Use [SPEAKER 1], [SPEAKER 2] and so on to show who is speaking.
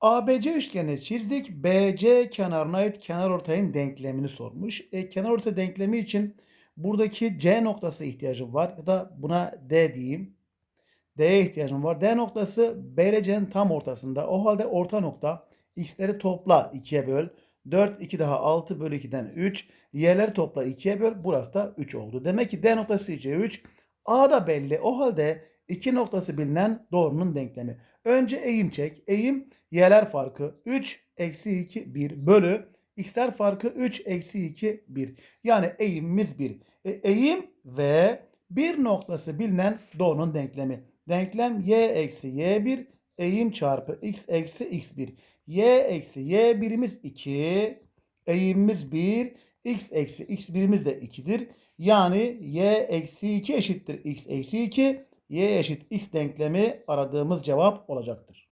[SPEAKER 1] ABC üçgeni çizdik. BC kenarına ait kenar ortayın denklemini sormuş. E, kenar orta denklemi için buradaki C noktası ihtiyacım var. Ya da buna D diyeyim. D'ye ihtiyacım var. D noktası B C'nin tam ortasında. O halde orta nokta x'leri topla 2'ye böl. 4, 2 daha 6 bölü 2'den 3. Y'leri topla 2'ye böl. Burası da 3 oldu. Demek ki D noktası C 3. A da belli. O halde iki noktası bilinen doğrunun denklemi. Önce eğim çek. Eğim y'ler farkı 3 eksi 2 1 bölü x'ler farkı 3 eksi 2 1. Yani eğimimiz 1. E, eğim ve bir noktası bilinen doğrunun denklemi. Denklem y eksi y1 eğim çarpı x eksi x1. y eksi y1'imiz 2. Eğimimiz 1. x eksi x1'imiz de 2'dir. Yani y eksi 2 eşittir x eksi 2. y eşit x denklemi aradığımız cevap olacaktır.